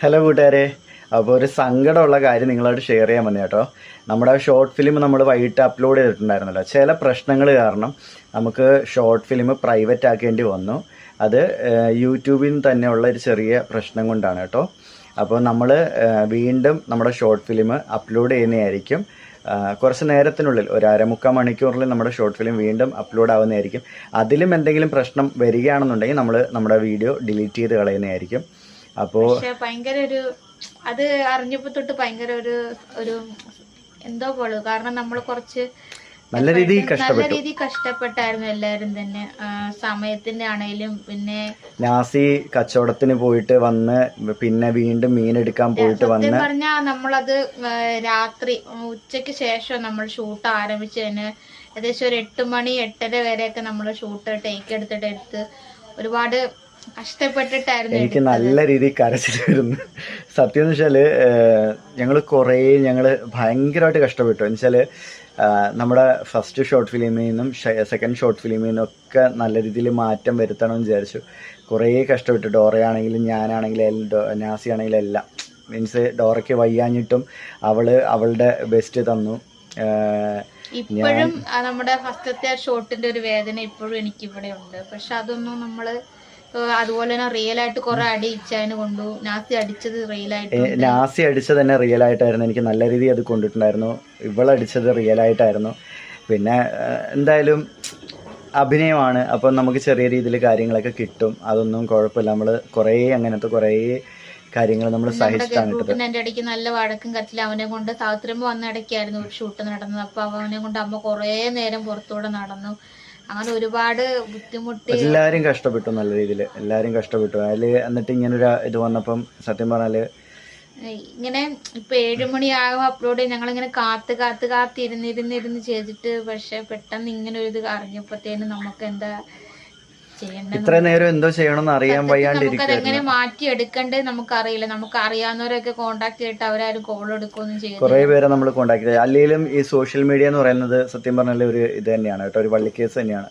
Hello കൂട്ടുകാരെ. അപ്പോൾ ഒരു സങ്കടമുള്ള കാര്യം നിങ്ങളോട് ഷെയർ ചെയ്യാൻ വന്നു കേട്ടോ. നമ്മുടെ ഷോർട്ട് ഫിലിം നമ്മൾ വൈകിട്ട് അപ്ലോഡ് ചെയ്തിട്ടുണ്ടായിരുന്നല്ലോ. ചില പ്രശ്നങ്ങൾ കാരണം നമുക്ക് ഷോർട്ട് ഫിലിം പ്രൈവറ്റ് ആക്കേണ്ടി വന്നു. അത് യൂട്യൂബിൽ നിന്ന് തന്നെയുള്ള ഒരു ചെറിയ പ്രശ്നം കൊണ്ടാണ് കേട്ടോ. അപ്പോൾ നമ്മൾ വീണ്ടും നമ്മുടെ ഷോർട്ട് ഫിലിം അപ്ലോഡ് ചെയ്യുന്നതായിരിക്കും. കുറച്ച് നേരത്തിനുള്ളിൽ ഒരു അരമുക്കാൽ മണിക്കൂറിൽ നമ്മുടെ ഷോർട്ട് ഫിലിം വീണ്ടും അപ്ലോഡ് ആവുന്നതായിരിക്കും. അതിലും എന്തെങ്കിലും പ്രശ്നം വരികയാണെന്നുണ്ടെങ്കിൽ നമ്മൾ നമ്മുടെ വീഡിയോ ഡിലീറ്റ് ചെയ്ത് കളയുന്നതായിരിക്കും. പക്ഷെ ഭയങ്കര ഒരു അത് അറിഞ്ഞപ്പോ തൊട്ട് ഭയങ്കര ഒരു ഒരു എന്തോ പോലെ. കാരണം നമ്മൾ കുറച്ച് നല്ല രീതിയിൽ നല്ല രീതിയിൽ കഷ്ടപ്പെട്ടായിരുന്നു എല്ലാരും തന്നെ. സമയത്തിന്റെ ആണേലും പിന്നെ നാസി കച്ചവടത്തിന് പോയിട്ട് വന്ന് പിന്നെ വീണ്ടും മീനെടുക്കാൻ പോയിട്ട് വന്ന് പറഞ്ഞാ നമ്മളത് രാത്രി ഉച്ചയ്ക്ക് ഉച്ചയ്ക്ക് ശേഷം നമ്മൾ ഷൂട്ട് ആരംഭിച്ചതിന് ഏകദേശം ഒരു എട്ട് മണി എട്ടര വരെയൊക്കെ നമ്മൾ ഷൂട്ട് ടേക്ക് എടുത്തിട്ട് എടുത്ത് ഒരുപാട് കഷ്ടപ്പെട്ടിട്ടായിരുന്നു എനിക്ക് നല്ല രീതിയിൽ കരച്ചിൽ വരുന്നു. സത്യം എന്ന് വെച്ചാൽ ഞങ്ങൾ കുറേ ഞങ്ങൾ ഭയങ്കരമായിട്ട് കഷ്ടപ്പെട്ടു. എന്ന് വെച്ചാൽ നമ്മുടെ ഫസ്റ്റ് ഷോർട്ട് ഫിലിമിൽ നിന്നും സെക്കൻഡ് ഷോർട്ട് ഫിലിമിൽ നിന്നും ഒക്കെ നല്ല രീതിയിൽ മാറ്റം വരുത്തണമെന്ന് വിചാരിച്ചു. കുറേ കഷ്ടപ്പെട്ടു. ഡോറയാണെങ്കിലും ഞാനാണെങ്കിലും നാസി ആണെങ്കിലും എല്ലാം. മീൻസ് ഡോറയ്ക്ക് വയ്യാഞ്ഞിട്ടും അവൾ അവളുടെ ബെസ്റ്റ് തന്നു. ഇപ്പോഴും നമ്മുടെ ഫസ്റ്റത്തെ ഷോട്ടിന്റെ ഒരു വേദന ഇപ്പോഴും എനിക്ക് ഇവിടെ ഉണ്ട് പക്ഷെ അതൊന്നും നമ്മൾ അതുപോലെ തന്നെ റിയൽ ആയിട്ട് കുറെ അടി കൊണ്ടു. നാസി അടിച്ചത് റിയൽ ആയിട്ട് നാസി അടിച്ചത് തന്നെ റിയൽ ആയിട്ടായിരുന്നു എനിക്ക് നല്ല രീതിയിൽ അത് കൊണ്ടിട്ടുണ്ടായിരുന്നു. ഇവളടിച്ചത് റിയൽ ആയിട്ടായിരുന്നു പിന്നെ എന്തായാലും അഭിനയമാണ്. അപ്പം നമുക്ക് ചെറിയ രീതിയിൽ കാര്യങ്ങളൊക്കെ കിട്ടും. അതൊന്നും കുഴപ്പമില്ല. നമ്മൾ കുറേ അങ്ങനത്തെ കുറേ കാര്യങ്ങൾ നമ്മൾ സഹിച്ചിട്ടാണ് എന്റെ ഇടയ്ക്ക് നല്ല വഴക്കും കച്ചിലും അവനെ കൊണ്ട് സാവിത്രിയമ്മ വന്ന ഇടയ്ക്കായിരുന്നു. ഷൂട്ട് നടന്നത്. അപ്പൊ അവനെ കൊണ്ട് അമ്മ കുറേ നേരം പുറത്തൂടെ നടന്നു. അങ്ങനെ ഒരുപാട് ബുദ്ധിമുട്ടി എല്ലാവരും കഷ്ടപ്പെട്ടു നല്ല രീതിയിൽ എല്ലാവരും കഷ്ടപ്പെട്ടു. അതിൽ എന്നിട്ട് ഇങ്ങനൊരു ഇത് വന്നപ്പം സത്യം പറഞ്ഞാൽ ഇങ്ങനെ ഇപ്പൊ ഏഴുമണിയാകും അപ്ലോഡ്. ഞങ്ങൾ ഇങ്ങനെ കാത്ത് കാത്ത് കാത്ത് ഇരുന്നിരുന്നിരുന്ന് ചെയ്തിട്ട് പക്ഷെ പെട്ടെന്ന് ഇങ്ങനെ ഒരു ഇത് അറിഞ്ഞപ്പോഴത്തേനും നമുക്ക് എന്താ ഇത്ര നേരം എന്തോ ചെയ്യണമെന്ന് അറിയാൻ വയ്യാണ്ടിരിക്കും അതെങ്ങനെ മാറ്റി എടുക്കണ്ടേ നമുക്കറിയില്ല. നമുക്ക് അറിയാവുന്നവരൊക്കെ കോണ്ടാക്ട് ചെയ്തിട്ട് അവരാരും കോൾ എടുക്കുകയൊന്നും ചെയ്യും കുറെ പേരെ നമ്മൾ കോണ്ടാക്ട് ചെയ്യും അല്ലെങ്കിലും ഈ സോഷ്യൽ മീഡിയ എന്ന് പറയുന്നത് സത്യം പറഞ്ഞാൽ ഒരു ഇത് തന്നെയാണ് കേട്ടോ. ഒരു വള്ളിക്കേസ് തന്നെയാണ്.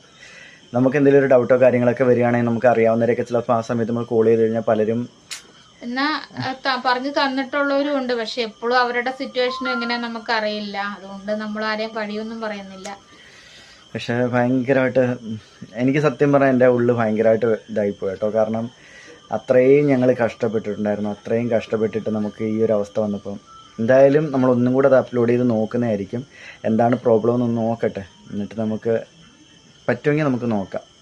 നമുക്ക് എന്തെങ്കിലും ഒരു ഡൗട്ടോ കാര്യങ്ങളൊക്കെ വരികയാണെങ്കിൽ നമുക്ക് അറിയാവുന്നവരൊക്കെ ചിലപ്പോൾ ആ സമയത്ത് നമ്മൾ കോൾ ചെയ്ത് കഴിഞ്ഞാൽ പലരും എന്നാ പറഞ്ഞു തന്നിട്ടുള്ളവരും ഉണ്ട്. പക്ഷെ എപ്പോഴും അവരുടെ സിറ്റുവേഷൻ എങ്ങനെയാ നമുക്ക് അറിയില്ല അതുകൊണ്ട് നമ്മൾ ആരെയും പഴിയൊന്നും പറയുന്നില്ല. പക്ഷേ ഭയങ്കരമായിട്ട് എനിക്ക് സത്യം പറഞ്ഞാൽ എന്റെ ഉള്ളിൽ ഭയങ്കരമായിട്ട് ഇതായിപ്പോയി കേട്ടോ. കാരണം അത്രയും ഞങ്ങൾ കഷ്ടപ്പെട്ടിട്ടുണ്ടായിരുന്നു. അത്രയും കഷ്ടപ്പെട്ടിട്ട് നമുക്ക് ഈ ഒരു അവസ്ഥ വന്നപ്പം എന്തായാലും നമ്മൾ ഒന്നും കൂടെ അത് അപ്ലോഡ് ചെയ്ത് നോക്കുന്നതായിരിക്കും. എന്താണ് പ്രോബ്ലം എന്നൊന്ന് നോക്കട്ടെ. എന്നിട്ട് നമുക്ക് പറ്റുമെങ്കിൽ നമുക്ക് നോക്കാം.